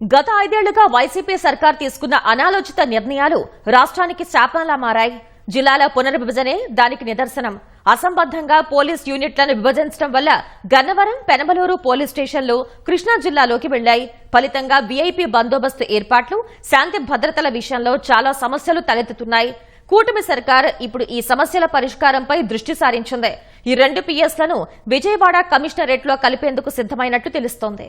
గత ఐదేళ్ళుగా వైసీపీ సర్కార్ తీసుకున్న అనాలోచిత నిర్ణయాలు రాష్ట్రానికి శాపంలా మారాయి. జిల్లాల పునర్విభజనే దానికి నిదర్శనం. అసంబద్ధంగా పోలీస్ యూనిట్లను విభజించడం వల్ల గన్నవరం పెనమలూరు పోలీస్ స్టేషన్లు కృష్ణా జిల్లాలోకి వెళ్ళాయి ఫలితంగా వీఐపీ బందోబస్తు ఏర్పాట్లు శాంతి భద్రతల విషయంలో చాలా సమస్యలు తలెత్తుతున్నాయి. కూటమి సర్కార్ ఇప్పుడు ఈ సమస్యల పరిష్కారంపై దృష్టి సారించింది. ఈ రెండు పీఎస్లను విజయవాడ కమిషనరేట్లో కలిపేందుకు సిద్దమైనట్లు తెలుస్తోంది.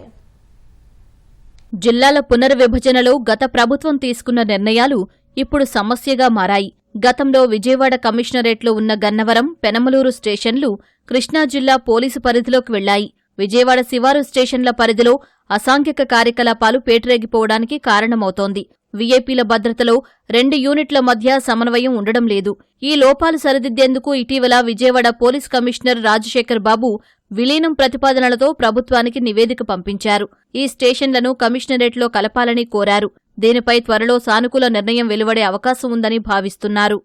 జిల్లాల పునర్విభజనలో గత ప్రభుత్వం తీసుకున్న నిర్ణయాలు ఇప్పుడు సమస్యగా మారాయి. గతంలో విజయవాడ కమిషనరేట్లో ఉన్న గన్నవరం పెనమలూరు స్టేషన్లు కృష్ణా జిల్లా పోలీసు పరిధిలోకి వెళ్ళాయి విజయవాడ శివారు స్టేషన్ల పరిధిలో అసాంఘిక కార్యకలాపాలు పేటరేగిపోవడానికి కారణమవుతోంది. వీఐపీల భద్రతలో రెండు యూనిట్ల మధ్య సమన్వయం ఉండడం లేదు. ఈ లోపాలు సరిదిద్దేందుకు ఇటీవల విజయవాడ పోలీస్ కమిషనర్ రాజశేఖర్ బాబు విలీనం ప్రతిపాదనలతో ప్రభుత్వానికి నివేదిక పంపించారు. ఈ స్టేషన్లను కమిషనరేట్లో కలపాలని కోరారు. దీనిపై త్వరలో సానుకూల నిర్ణయం వెలువడే అవకాశం ఉందని భావిస్తున్నారు.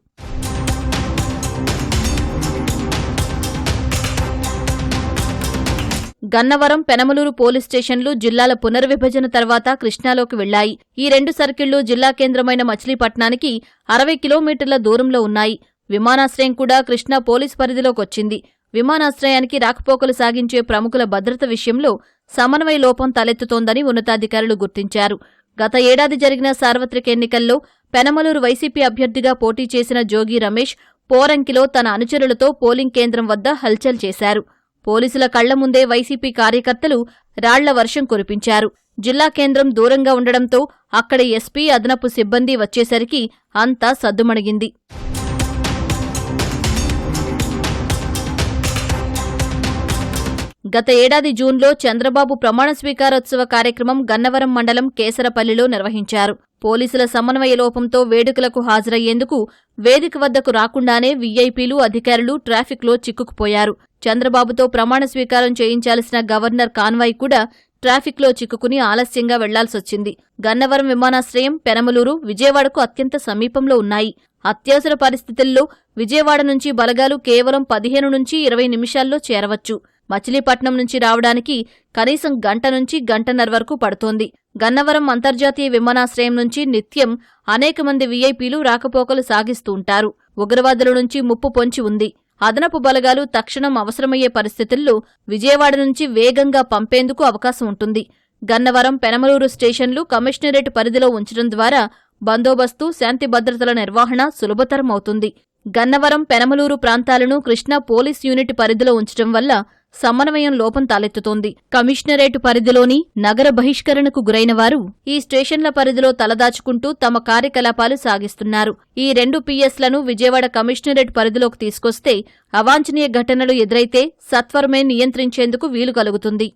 గన్నవరం పెనమలూరు పోలీస్ స్టేషన్లు జిల్లాల పునర్విభజన తర్వాత కృష్ణాలోకి వెళ్ళాయి ఈ రెండు సర్కిళ్ళు జిల్లా కేంద్రమైన మచిలీపట్నానికి అరవై కిలోమీటర్ల దూరంలో ఉన్నాయి. విమానాశ్రయం కూడా కృష్ణా పోలీస్ పరిధిలోకొచ్చింది. విమానాశ్రయానికి రాకపోకలు సాగించే ప్రముఖుల భద్రత విషయంలో సమన్వయ లోపం తలెత్తుతోందని ఉన్నతాధికారులు గుర్తించారు. గత ఏడాది జరిగిన సార్వత్రిక ఎన్నికల్లో పెనమలూరు వైసీపీ అభ్యర్థిగా పోటీ చేసిన జోగి రమేష్ పోరంకిలో తన అనుచరులతో పోలింగ్ కేంద్రం వద్ద హల్చల్ చేశారు. పోలీసుల కళ్ళ ముందే వైసీపీ కార్యకర్తలు రాళ్ళ వర్షం కురిపించారు. జిల్లా కేంద్రం దూరంగా ఉండడంతో అక్కడ ఎస్పీ అదనపు సిబ్బంది వచ్చేసరికి అంతా సద్దుమణిగింది. గత ఏడాది జూన్లో చంద్రబాబు ప్రమాణ స్వీకారోత్సవ కార్యక్రమం గన్నవరం మండలం కేసరపల్లిలో నిర్వహించారు. పోలీసుల సమన్వయ లోపంతో వేడుకలకు హాజరయ్యేందుకు వేదిక వద్దకు రాకుండానే వీఐపీలు అధికారులు ట్రాఫిక్లో చిక్కుకుపోయారు. చంద్రబాబుతో ప్రమాణ స్వీకారం చేయించాల్సిన గవర్నర్ కాన్వాయ్ కూడా ట్రాఫిక్లో చిక్కుకుని ఆలస్యంగా వెళ్ళాల్సొచ్చింది. గన్నవరం విమానాశ్రయం పెనమలూరు విజయవాడకు అత్యంత సమీపంలో ఉన్నాయి. అత్యవసర పరిస్థితుల్లో విజయవాడ నుంచి బలగాలు కేవలం పదిహేను నుంచి ఇరవై నిమిషాల్లో చేరవచ్చు. మచిలీపట్నం నుంచి రావడానికి కనీసం గంట నుంచి గంటన్నర వరకు పడుతోంది. గన్నవరం అంతర్జాతీయ విమానాశ్రయం నుంచి నిత్యం అనేక మంది వీఐపీలు రాకపోకలు సాగిస్తూ ఉంటారు. ఉగ్రవాదుల నుంచి ముప్పు పొంచి ఉంది. అదనపు బలగాలు తక్షణం అవసరమయ్యే పరిస్థితుల్లో విజయవాడ నుంచి వేగంగా పంపేందుకు అవకాశం ఉంటుంది. గన్నవరం పెనమలూరు స్టేషన్లు కమిషనరేట్ పరిధిలో ఉంచడం ద్వారా బందోబస్తు శాంతి భద్రతల నిర్వహణ సులభతరం అవుతుంది. గన్నవరం పెనమలూరు ప్రాంతాలను కృష్ణా పోలీస్ యూనిట్ పరిధిలో ఉంచడం వల్ల సమన్వయం లోపం తలెత్తుతోంది. కమిషనరేటు పరిధిలోని నగర బహిష్కరణకు గురైన వారు ఈ స్టేషన్ల పరిధిలో తలదాచుకుంటూ తమ కార్యకలాపాలు సాగిస్తున్నారు. ఈ రెండు పీఎస్లను విజయవాడ కమిషనరేట్ పరిధిలోకి తీసుకొస్తే అవాంఛనీయ ఘటనలు ఎదురైతే సత్వరమే నియంత్రించేందుకు వీలు కలుగుతుంది.